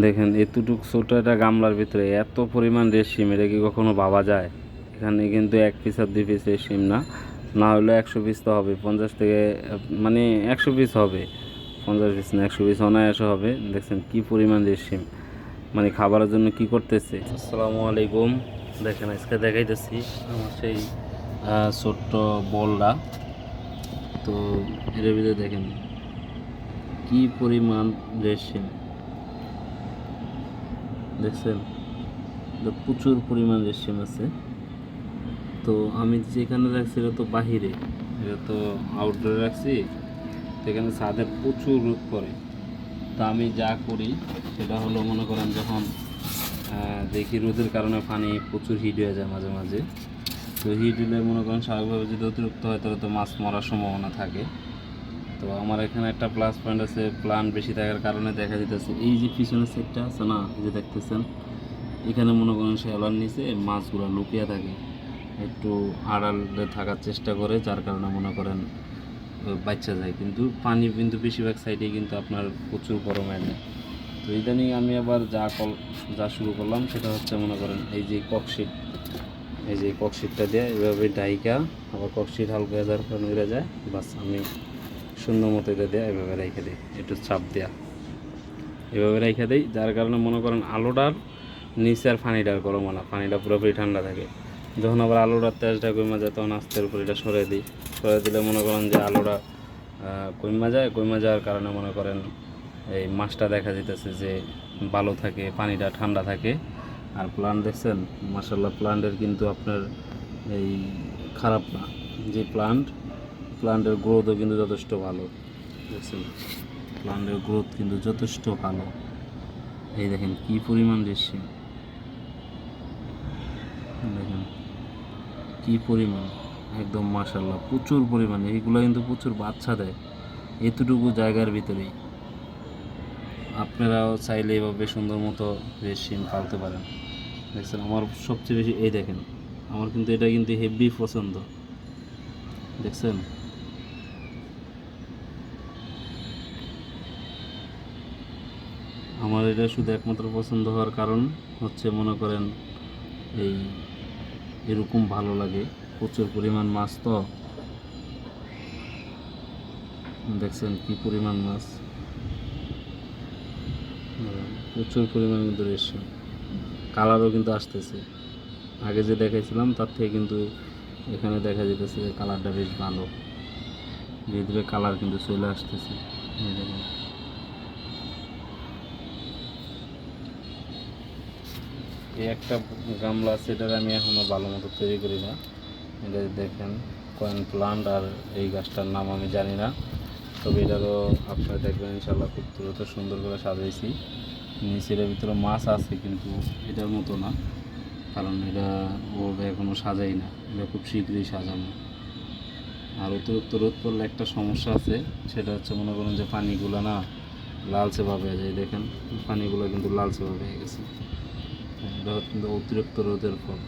দেখেন, এতটুক ছোট একটা গামলার ভিতরে এত পরিমাণ রেশিম এটা কি কখনো ভাবা যায়? এখানে কিন্তু এক পিস আর দুই পিস রেশিম না। না হলে একশো পিস তো হবে, পঞ্চাশ থেকে মানে একশো পিস হবে। পঞ্চাশ পিস না, একশো পিস অনায়াসে হবে। দেখছেন কি পরিমাণ রেশিম মানে খাবারের জন্য কি করতেছে? আসসালামু আলাইকুম। দেখেন, আজকে দেখাইতেছি আমার সেই ছোট্ট বলটা। তো এর ভিতরে দেখেন, কি পরিমাণ রেশিম দেখছেন? প্রচুর পরিমাণ রেশম আছে। তো আমি যেখানে রাখছি এটা তো বাহিরে, এটা তো আউটডোরে রাখছি সেখানে ছাদে প্রচুর রোদ পড়ে। তা আমি যা করি, সেটা হলো মনে করেন যখন দেখি রোদের কারণে পানি প্রচুর হিট হয়ে যায় মাঝে মাঝে। তো হিট হলে মনে করেন স্বাভাবিকভাবে যদি অতিরিক্ত হয়, তাহলে তো মাছ মরার সম্ভাবনা থাকে। তো আমার এখানে একটা প্লাস পয়েন্ট আছে প্লান বেশি থাকার কারণে দেখা যেতেছে এই যে পিছনের সেটটা আছে না যে দেখতেছেন, এখানে মনে করেন শ্যাওলার নিচে মাছগুলো লুকিয়ে থাকে, একটু আড়ালে থাকার চেষ্টা করে, যার কারণে মনে করেন বাচ্চা যায়। কিন্তু পানি কিন্তু বেশিরভাগ সাইডে কিন্তু আপনার প্রচুর গরম হয় না। তো ইদানিং আমি আবার যা কল, যা শুরু করলাম, সেটা হচ্ছে মনে করেন, এই যে ককশিট এই যে ককশিটটা দিয়ে এভাবে ডাইকা, আবার ককশিট হালকা যার কারণে যায়, বাস আমি সুন্দর মতো এটা দেয়া, এভাবে রেখে দিই, একটু চাপ দেয়া। এভাবে রেখে দিই, যার কারণে মনে করেন আলুটার নিচে আর পানিটার গরম না, পানিটা পুরোপুরি ঠান্ডা থাকে। যখন আবার আলুটার তেজটা কমে যায়, তখন আস্তের উপর এটা সরে দিই। সরে দিলে মনে করেন যে আলুটা কমে যায়, কমে যাওয়ার কারণে মনে করেন এই মাছটা দেখা যেতেছে যে ভালো থাকে, পানিটা ঠান্ডা থাকে। আর প্লান্ট দেখছেন মাসাল্লাহ প্লান্টের কিন্তু আপনার এই খারাপ না। যে প্লান্ট প্লান্টের গ্রোথও কিন্তু যথেষ্ট ভালো। দেখছেন প্লান্টের গ্রোথ কিন্তু যথেষ্ট ভালো। এই দেখেন কি পরিমাণ রেশি দেখেন কি পরিমাণ, একদম মাশাল্লাহ প্রচুর পরিমাণে। এইগুলো কিন্তু প্রচুর বাচ্চা দেয়। এতটুকু জায়গার ভিতরেই। আপনারাও চাইলে এভাবে সুন্দর মতো রেশিম পালতে পারেন। দেখছেন? আমার সবচেয়ে বেশি, এই দেখেন, আমার কিন্তু এটা কিন্তু হেভি পছন্দ। দেখছেন? আমার এটা শুধু একমাত্র পছন্দ হওয়ার কারণ হচ্ছে, মনে করেন, এই এরকম ভালো লাগে, প্রচুর পরিমাণ মাছ তো। দেখছেন কি পরিমাণ মাছ। প্রচুর পরিমাণ কিন্তু রেশম। কালারও কিন্তু আসতেছে। আগে যে দেখাইছিলাম, তার থেকে কিন্তু এখানে দেখা যেতেছে কালারটা বেশ ভালো। ধীরে ধীরে কালার কিন্তু চলে আসতেছে। এই একটা গামলা আছে এটার আমি এখনও ভালো মতো তৈরি করি না। এটা দেখেন, কয়েন প্লান্ট আর এই গাছটার নাম আমি জানি না। তবে এটারও আপনারা দেখবেন ইনশাল্লাহ খুব দ্রুত সুন্দর করে সাজাইছি। নিচের ভিতরে মাছ আছে কিন্তু এটার মতো না, কারণ এটা ওভাবে এখনও সাজাই না। এটা খুব শীঘ্রই সাজানো। আর অতিরিক্ত রোদ পড়লে একটা সমস্যা আছে, সেটা হচ্ছে মনে করেন যে পানিগুলো না লালচে ভাবে যায়। দেখেন, পানিগুলো কিন্তু লালচে ভাবে হয়ে গেছে। এটা কিন্তু অতিরিক্ত রোদের ফল